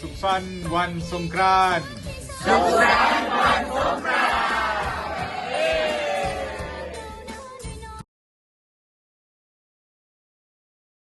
สุขสันต์วันสงกรานต์ สุขสันต์